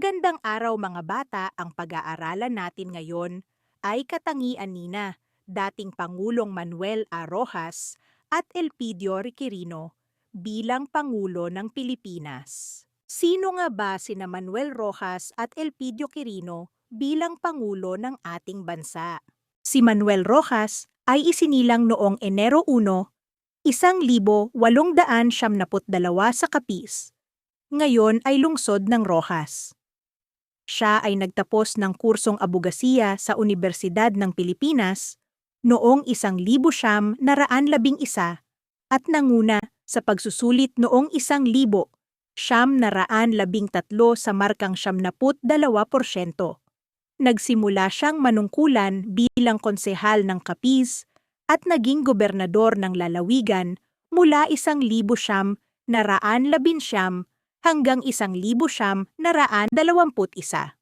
Magandang araw mga bata, ang pag-aaralan natin ngayon ay katangian nina dating Pangulong Manuel A. Rojas at Elpidio Requirino bilang Pangulo ng Pilipinas. Sino nga ba sina Manuel Rojas at Elpidio Quirino bilang Pangulo ng ating bansa? Si Manuel Rojas ay isinilang noong Enero 1, 1872 sa Capiz. Ngayon ay lungsod ng Rojas. Siya ay nagtapos ng kursong abogasiya sa Universidad ng Pilipinas noong isang libo siyam naraan labing isa at nanguna sa pagsusulit noong isang libo siyam naraan labing tatlo sa markang siyamnaput dalawa porsyento. Nagsimula siyang manungkulan bilang konsehal ng Capiz at naging gobernador ng lalawigan mula isang libo siyam naraan labinsyam hanggang isang libo siyam naraan dalawamput isa.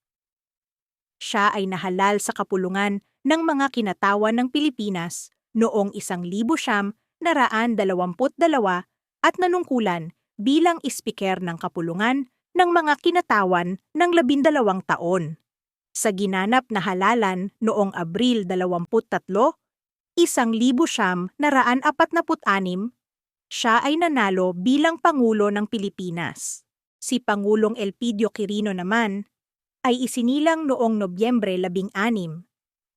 Siya ay nahalal sa kapulungan ng mga kinatawan ng Pilipinas noong isang libo siyam naraan dalawamput dalawa at nanungkulan bilang ispiker ng kapulungan ng mga kinatawan ng labindalawang taon. Sa ginanap na halalan noong Abril 23, isang libo siyam naraan apat na siya ay nanalo bilang Pangulo ng Pilipinas. Si Pangulong Elpidio Quirino naman ay isinilang noong Nobyembre 16,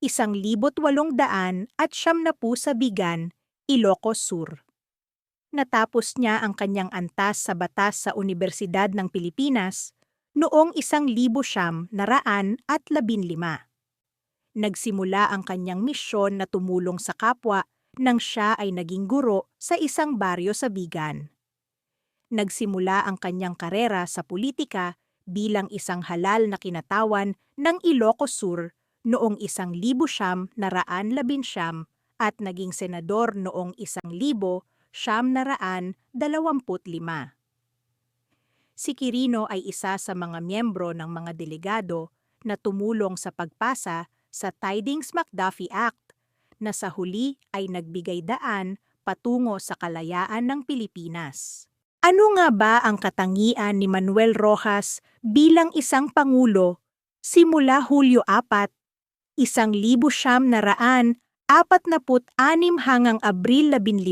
isang libot walong daan at siyam na po sa Bigan, Ilocos Sur natapos niya ang kanyang antas sa batas sa Universidad ng Pilipinas noong isang libo siyam naraan at labinlima. Nagsimula ang kanyang misyon na tumulong sa kapwa nang siya ay naging guro sa isang baryo sa Bigan. Nagsimula ang kanyang karera sa politika bilang isang halal na kinatawan ng Ilocos Sur noong isang libo siyam naraan labinsyam at naging senador noong isang libo siyam naraan dalawamput lima. Si Quirino ay isa sa mga miyembro ng mga delegado na tumulong sa pagpasa sa Tidings-McDuffie Act na sa huli ay nagbigay daan patungo sa kalayaan ng Pilipinas. Ano nga ba ang katangian ni Manuel Rojas bilang isang pangulo simula Hulyo 4, isang libo siyam na raan, apat na put anim hanggang Abril 15,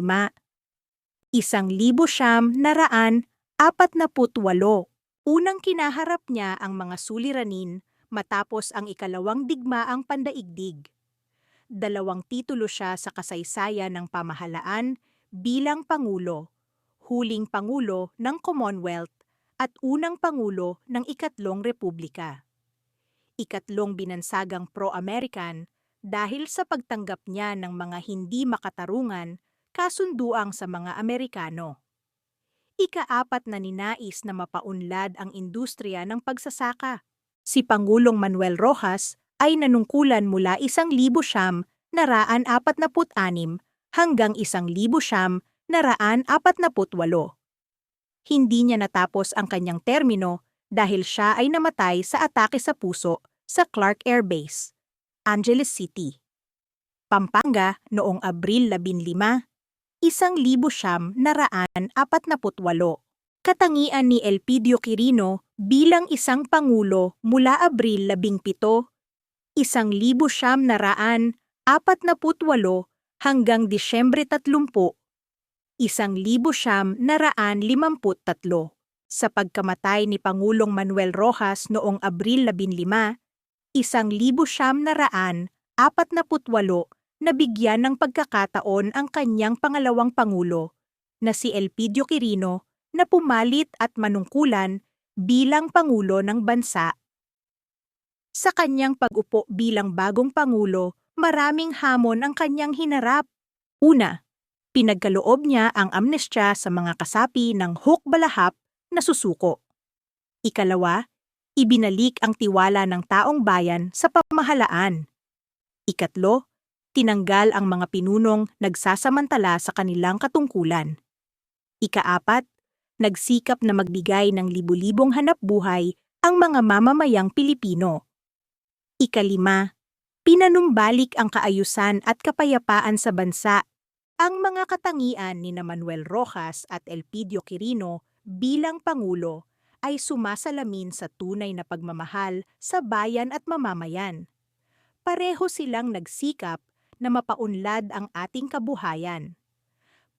isang libo siyam naraan apat na putwalo. Unang kinaharap niya ang mga suliranin matapos ang ikalawang digmaang pandaigdig. Dalawang titulo siya sa kasaysayan ng pamahalaan bilang Pangulo, huling Pangulo ng Commonwealth at unang Pangulo ng Ikatlong Republika. Ikatlong binansagang pro-American dahil sa pagtanggap niya ng mga hindi makatarungan kasunduang sa mga Amerikano. Ikaapat na ninais na mapaunlad ang industriya ng pagsasaka. Si Pangulong Manuel Rojas ay nanungkulan mula isang libo siyam naraan apat na hanggang isang libo siyam Hindi niya natapos ang kanyang termino dahil siya ay namatay sa atake sa puso sa Clark Air Base, Angeles City. Pampanga noong Abril 15, isang libo siyam naraan apat na putwalo. Katangian ni Elpidio Quirino bilang isang pangulo mula Abril 17, isang libo siyam naraan apat na putwalo hanggang Disyembre 30, isang libo siyam naraan limamput tatlo. Sa pagkamatay ni Pangulong Manuel Rojas noong Abril 15, isang libo siyam naraan apat na putwalo nabigyan ng pagkakataon ang kanyang pangalawang pangulo na si Elpidio Quirino na pumalit at manungkulan bilang pangulo ng bansa. Sa kanyang pag-upo bilang bagong pangulo, maraming hamon ang kanyang hinarap. Una, pinagkaloob niya ang amnestya sa mga kasapi ng Huk Balahap na susuko. Ikalawa, ibinalik ang tiwala ng taong bayan sa pamahalaan. Ikatlo, tinanggal ang mga pinunong nagsasamantala sa kanilang katungkulan. Ikaapat, nagsikap na magbigay ng libu-libong hanap buhay ang mga mamamayang Pilipino. Ikalima, pinanumbalik ang kaayusan at kapayapaan sa bansa. Ang mga katangian ni Manuel Rojas at Elpidio Quirino bilang Pangulo ay sumasalamin sa tunay na pagmamahal sa bayan at mamamayan. Pareho silang nagsikap na mapaunlad ang ating kabuhayan.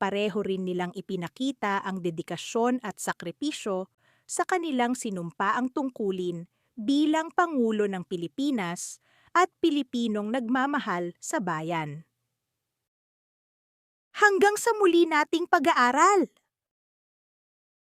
Pareho rin nilang ipinakita ang dedikasyon at sakripisyo sa kanilang sinumpaang tungkulin bilang Pangulo ng Pilipinas at Pilipinong nagmamahal sa bayan. Hanggang sa muli nating pag-aaral!